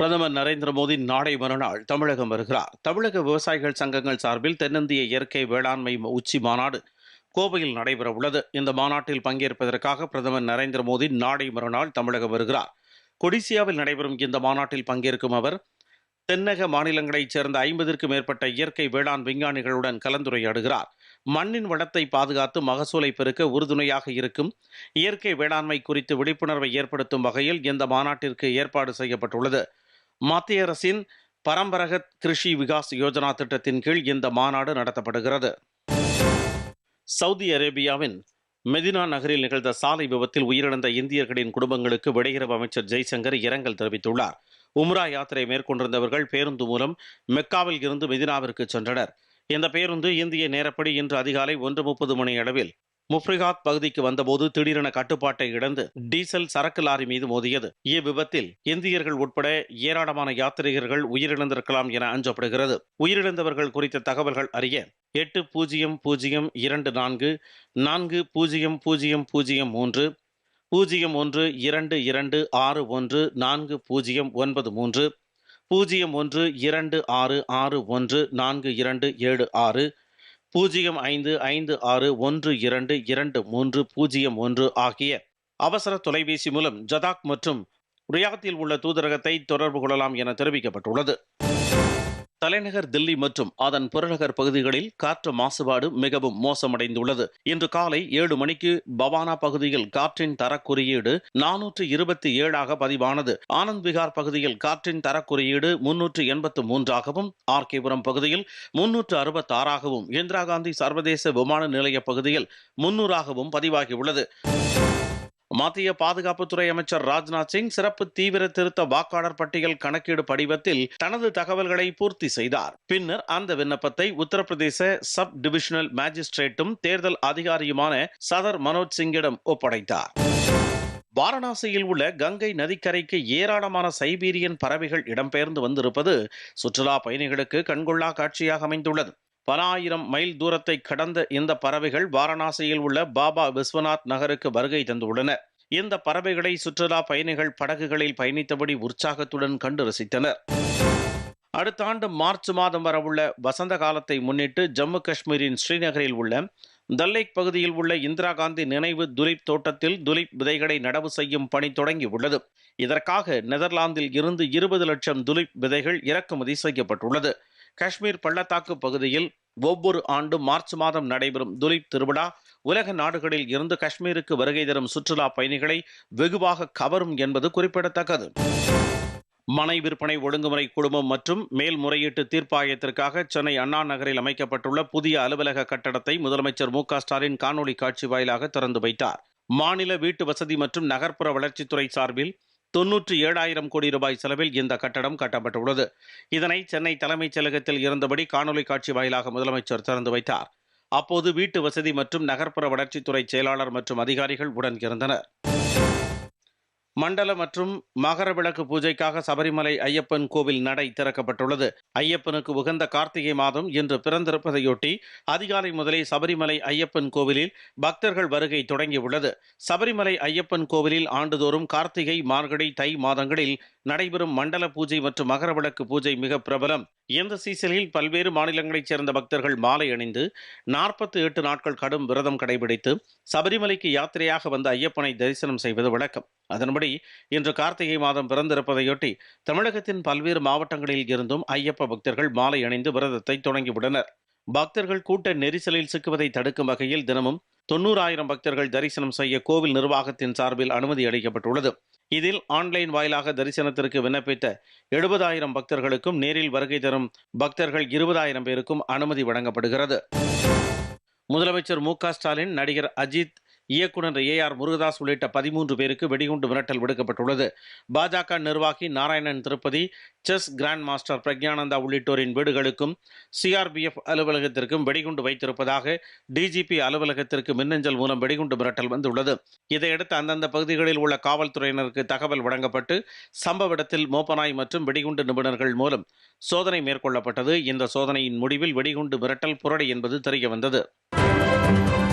பிரதமர் நரேந்திர மோடி நாளை மறுநாள் தமிழகம் வருகிறார். தமிழக விவசாயிகள் சங்கங்கள் சார்பில் தென்னிந்திய இயற்கை வேளாண்மை உச்சி மாநாடு கோவையில் நடைபெற உள்ளது. இந்த மாநாட்டில் பங்கேற்பதற்காக பிரதமர் நரேந்திர மோடி நாளை மறுநாள் தமிழகம் வருகிறார். கொடிசியாவில் நடைபெறும் இந்த மாநாட்டில் பங்கேற்கும் அவர் தென்னக மாநிலங்களைச் சேர்ந்த ஐம்பதிற்கும் மேற்பட்ட இயற்கை வேளாண் விஞ்ஞானிகளுடன் கலந்துரையாடுகிறார். மண்ணின் வளத்தை பாதுகாத்து மகசூலை பெருக்க உறுதுணையாக இருக்கும் இயற்கை வேளாண்மை குறித்து விழிப்புணர்வை ஏற்படுத்தும் வகையில் இந்த மாநாட்டிற்கு ஏற்பாடு செய்யப்பட்டுள்ளது. மத்திய அரசின் பரம்பரகத் கிருஷி விகாஸ் யோஜனா திட்டத்தின் கீழ் இந்த மாநாடு நடத்தப்படுகிறது. சவுதி அரேபியாவின் மெதினா நகரில் நிகழ்ந்த சாலை விபத்தில் உயிரிழந்த இந்தியர்களின் குடும்பங்களுக்கு வெளியுறவு அமைச்சர் ஜெய்சங்கர் இரங்கல் தெரிவித்துள்ளார். உம்ரா யாத்திரை மேற்கொண்டிருந்தவர்கள் பேருந்து மூலம் மெக்காவில் இருந்து மெதினாவிற்கு சென்றனர். இந்த பேருந்து இந்திய நேரப்படி இன்று அதிகாலை ஒன்று முப்பது மணி அளவில் முஃப்ரிகாத் பகுதிக்கு வந்தபோது திடீரென கட்டுப்பாட்டை இழந்து டீசல் சரக்கு லாரி மீது மோதியது. இவ்விபத்தில் இந்தியர்கள் உட்பட ஏராளமான யாத்ரீகர்கள் உயிரிழந்திருக்கலாம் என அஞ்சப்படுகிறது. உயிரிழந்தவர்கள் குறித்த தகவல்கள் அறிய எட்டு பூஜ்ஜியம் பூஜ்ஜியம் இரண்டு நான்கு நான்கு பூஜ்ஜியம் பூஜ்ஜியம் பூஜ்ஜியம் மூன்று பூஜ்ஜியம் ஒன்று இரண்டு இரண்டு ஆறு ஒன்று நான்கு பூஜ்ஜியம் ஒன்பது மூன்று பூஜ்ஜியம் ஒன்று இரண்டு ஆறு ஆறு ஒன்று நான்கு இரண்டு ஏழு ஆறு பூஜ்ஜியம் ஐந்து ஐந்து ஆறு ஒன்று இரண்டு இரண்டு மூன்று பூஜ்ஜியம் ஒன்று ஆகிய அவசர தொலைபேசி மூலம் ஜதாக் மற்றும் ரியாத்தில் உள்ள தூதரகத்தை தொடர்பு கொள்ளலாம் என தெரிவிக்கப்பட்டுள்ளது. தலைநகர் தில்லி மற்றும் அதன் புறநகர் பகுதிகளில் காற்று மாசுபாடு மிகவும் மோசமடைந்துள்ளது. இன்று காலை ஏழு மணிக்கு பவானா பகுதியில் காற்றின் தரக்குறியீடு நானூற்று இருபத்தி ஏழாக பதிவானது. ஆனந்த் விகார் பகுதியில் காற்றின் தரக்குறியீடு முன்னூற்று எண்பத்து மூன்றாகவும் ஆர்கேபுரம் பகுதியில் முன்னூற்று அறுபத்தி ஆறாகவும் இந்திரா காந்தி சர்வதேச விமான நிலைய பகுதியில் முன்னூறாகவும் பதிவாகியுள்ளது. மத்திய பாதுகாப்புத்துறை அமைச்சர் ராஜ்நாத் சிங் சிறப்பு தீவிர திருத்த வாக்காளர் பட்டியல் கணக்கீடு படிவத்தில் தனது தகவல்களை பூர்த்தி செய்தார். பின்னர் அந்த விண்ணப்பத்தை உத்தரப்பிரதேச சப் டிவிஷனல் மேஜிஸ்ட்ரேட்டும் தேர்தல் அதிகாரியுமான சதர் மனோஜ் சிங்கிடம் ஒப்படைத்தார். வாரணாசியில் உள்ள கங்கை நதிக்கரைக்கு ஏராளமான சைபீரியன் பறவைகள் இடம்பெயர்ந்து வந்திருப்பது சுற்றுலா பயணிகளுக்கு கண்கொள்ளா காட்சியாக அமைந்துள்ளது. பல ஆயிரம் மைல் தூரத்தை கடந்த இந்த பறவைகள் வாரணாசியில் உள்ள பாபா விஸ்வநாத் நகருக்கு வருகை தந்துள்ளன. இந்த பறவைகளை சுற்றுலா பயணிகள் படகுகளில் பயணித்தபடி உற்சாகத்துடன் கண்டு ரசித்தனர். அடுத்த ஆண்டு மார்ச் மாதம் வரவுள்ள வசந்த காலத்தை முன்னிட்டு ஜம்மு காஷ்மீரின் ஸ்ரீநகரில் உள்ள தல்லைக் பகுதியில் உள்ள இந்திரா காந்தி நினைவு துலிப் தோட்டத்தில் துலிப் விதைகளை நடவு செய்யும் பணி தொடங்கியுள்ளது இதற்காக நெதர்லாந்தில் இருந்து இருபது லட்சம் துலிப் விதைகள் இறக்குமதி செய்யப்பட்டுள்ளது. காஷ்மீர் பள்ளத்தாக்கு பகுதியில் ஒவ்வொரு ஆண்டும் மார்ச் மாதம் நடைபெறும் துலிப் திருவிழா உலக நாடுகளில் இருந்து காஷ்மீருக்கு வருகை தரும் சுற்றுலா பயணிகளை வெகுவாக கவரும் என்பது குறிப்பிடத்தக்கது. மனை விற்பனை ஒழுங்குமுறை குழுமம் மற்றும் மேல்முறையீட்டு தீர்ப்பாயத்திற்காக சென்னை அண்ணா நகரில் அமைக்கப்பட்டுள்ள புதிய அலுவலக கட்டடத்தை முதலமைச்சர் மு ஸ்டாலின் காணொலி காட்சி வாயிலாக திறந்து வைத்தார். மாநில வீட்டு வசதி மற்றும் நகர்ப்புற வளர்ச்சித்துறை சார்பில் தொன்னூற்றி ஏழாயிரம் கோடி ரூபாய் செலவில் இந்த கட்டடம் கட்டப்பட்டுள்ளது. இதனை சென்னை தலைமைச் செயலகத்தில் இருந்தபடி காணொலி காட்சி வாயிலாக முதலமைச்சர் திறந்து வைத்தார். அப்போது வீட்டு வசதி மற்றும் நகர்ப்புற வளர்ச்சித்துறை செயலாளர் மற்றும் அதிகாரிகள் உடன் இருந்தனர் மண்டல மற்றும் மகர விளக்கு பூஜைக்காக சபரிமலை ஐயப்பன் கோவில் நடை திறக்கப்பட்டுள்ளது. ஐயப்பனுக்கு உகந்த கார்த்திகை மாதம் இன்று பிறந்திருப்பதையொட்டி அதிகாலை முதலே சபரிமலை ஐயப்பன் கோவிலில் பக்தர்கள் வருகை தொடங்கியுள்ளது. சபரிமலை ஐயப்பன் கோவிலில் ஆண்டுதோறும் கார்த்திகை மார்கழி தை மாதங்களில் நடைபெறும் மண்டல பூஜை மற்றும் மகர விளக்கு பூஜை மிக பிரபலம். இந்த சீசனில் பல்வேறு மாநிலங்களைச் சேர்ந்த பக்தர்கள் மாலை அணிந்து நாற்பத்தி எட்டு நாட்கள் கடும் விரதம் கடைபிடித்து சபரிமலைக்கு யாத்திரையாக வந்த ஐயப்பனை தரிசனம் செய்வது வழக்கம். அதன்படி இன்று கார்த்திகை மாதம் பிறந்திருப்பதையொட்டி தமிழகத்தின் பல்வேறு மாவட்டங்களில் இருந்தும் ஐயப்ப பக்தர்கள் மாலை அணிந்து விரதத்தை தொடங்கிவிட்டனர். பக்தர்கள் கூட்ட நெரிசலில் சிக்குவதை தடுக்கும் வகையில் தினமும் தொண்ணூறாயிரம் பக்தர்கள் தரிசனம் செய்ய கோவில் நிர்வாகத்தின் சார்பில் அனுமதி அளிக்கப்பட்டுள்ளது. இதில் ஆன்லைன் வாயிலாக தரிசனத்திற்கு விண்ணப்பித்த எழுபதாயிரம் பக்தர்களுக்கும் நேரில் வருகை தரும் பக்தர்கள் இருபதாயிரம் பேருக்கும் அனுமதி வழங்கப்படுகிறது. முதலமைச்சர் மு ஸ்டாலின் நடிகர் அஜித் இயக்குநர் ஏ ஆர் முருகதாஸ் உள்ளிட்ட பதிமூன்று பேருக்கு வெடிகுண்டு மிரட்டல் விடுக்கப்பட்டுள்ளது. பாஜக நிர்வாகி Narayanan Tirupathi chess grand master Praggnanandhaa உள்ளிட்டோரின் வீடுகளுக்கும் சிஆர்பிஎஃப் அலுவலகத்திற்கும் வெடிகுண்டு வைத்திருப்பதாக டிஜிபி அலுவலகத்திற்கு மின்னஞ்சல் மூலம் வெடிகுண்டு மிரட்டல் வந்துள்ளது. இதையடுத்து அந்தந்த பகுதிகளில் உள்ள காவல்துறையினருக்கு தகவல் வழங்கப்பட்டு சம்பவ இடத்தில் மோப்பனாய் மற்றும் வெடிகுண்டு நிபுணர்கள் மூலம் சோதனை மேற்கொள்ளப்பட்டது. இந்த சோதனையின் முடிவில் வெடிகுண்டு மிரட்டல் புரடி என்பது தெரியவந்தது.